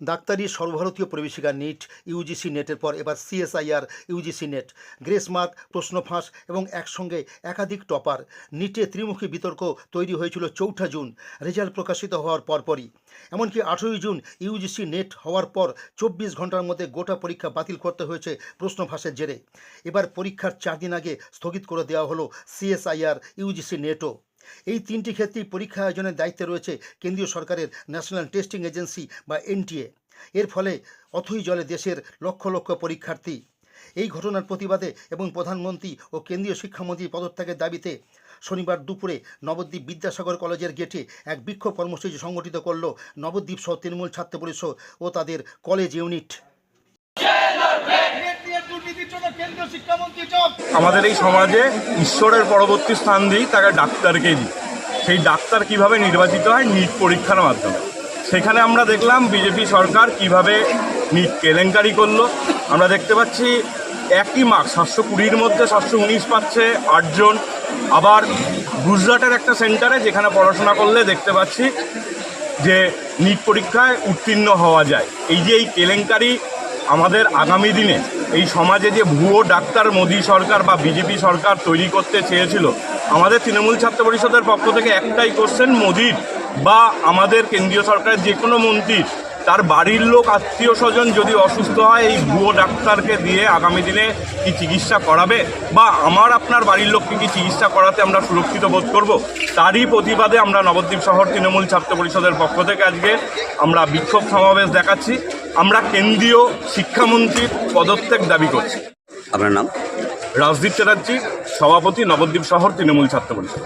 ডাক্তারি সর্বভারতীয় প্রবেশিকা নিট ইউজিসি নেটের পর এবার CSIR UGC NET. Grace mark, প্রশ্ন ফাঁস এবং একসঙ্গে একাধিক টপার। নিটে ত্রিমুখী বিতর্ক তৈরি হয়েছিল চৌঠা জুন, রেজাল্ট প্রকাশিত হওয়ার পরপরই। এমনকি আঠেরোই জুন ইউজিসি নেট হওয়ার পর চব্বিশ ঘণ্টার মধ্যে গোটা পরীক্ষা বাতিল করতে হয়েছে প্রশ্ন ফাঁসের জেরে। এবার পরীক্ষার চার দিন আগে স্থগিত করে দেওয়া হলো সিএসআইআর ইউজিসি নেটও। এই তিনটি ক্ষেত্রেই পরীক্ষা আয়োজনের দায়িত্বে রয়েছে কেন্দ্রীয় সরকারের ন্যাশনাল টেস্টিং এজেন্সি বা এনটিএ। এর ফলে অথই জলে দেশের লক্ষ লক্ষ পরীক্ষার্থী। এই ঘটনার প্রতিবাদে এবং প্রধানমন্ত্রী ও কেন্দ্রীয় শিক্ষামন্ত্রী পদত্যাগের দাবিতে শনিবার দুপুরে নবদ্বীপ বিদ্যাসাগর কলেজের গেটে এক বিক্ষোভ কর্মসূচি সংগঠিত করল নবদ্বীপ সহ তৃণমূল ছাত্র পরিষদ ও তাদের কলেজ ইউনিট। কেন্দ্রীয় শিক্ষামন্ত্রী আমাদের এই সমাজে ঈশ্বরের পরবর্তী স্থান দিই, তাকে ডাক্তারকে দিই। সেই ডাক্তার কীভাবে নির্বাচিত হয়? নিট পরীক্ষার মাধ্যমে। সেখানে আমরা দেখলাম বিজেপি সরকার কীভাবে নিট কেলেঙ্কারি করল। আমরা দেখতে পাচ্ছি একই মার্ক সাতশো কুড়ির মধ্যে সাতশো উনিশ পাচ্ছে আটজন। আবার গুজরাটের একটা সেন্টারে যেখানে পড়াশোনা করলে দেখতে পাচ্ছি যে নিট পরীক্ষায় উত্তীর্ণ হওয়া যায়। এই যে এই কেলেঙ্কারি আমাদের আগামী দিনে এই সমাজে যে ভুয়ো ডাক্তার, মোদী সরকার বা বিজেপি সরকার তৈরি করতে চেয়েছিল, আমাদের তৃণমূল ছাত্র পরিষদের পক্ষ থেকে একটাই কোশ্চেন মোদির বা আমাদের কেন্দ্রীয় সরকারের যে কোনো মন্ত্রীর। তার বাড়ির লোক, আত্মীয় স্বজন যদি অসুস্থ হয়, এই ভুয়ো ডাক্তারকে দিয়ে আগামী দিনে কি চিকিৎসা করাবে? বা আমার, আপনার বাড়ির লোককে কি চিকিৎসা করাতে আমরা সুরক্ষিত বোধ করব? তারই প্রতিবাদে আমরা নবদ্বীপ শহর তৃণমূল ছাত্র পরিষদের পক্ষ থেকে আজকে আমরা বিক্ষোভ সমাবেশ দেখাচ্ছি। আমরা কেন্দ্রীয় শিক্ষামন্ত্রীর পদত্যাগ দাবি করছি। আপনার নাম? রাজদীপ চ্যাটার্জি সভাপতি নবদ্বীপ শহর তৃণমূল ছাত্র পরিষদ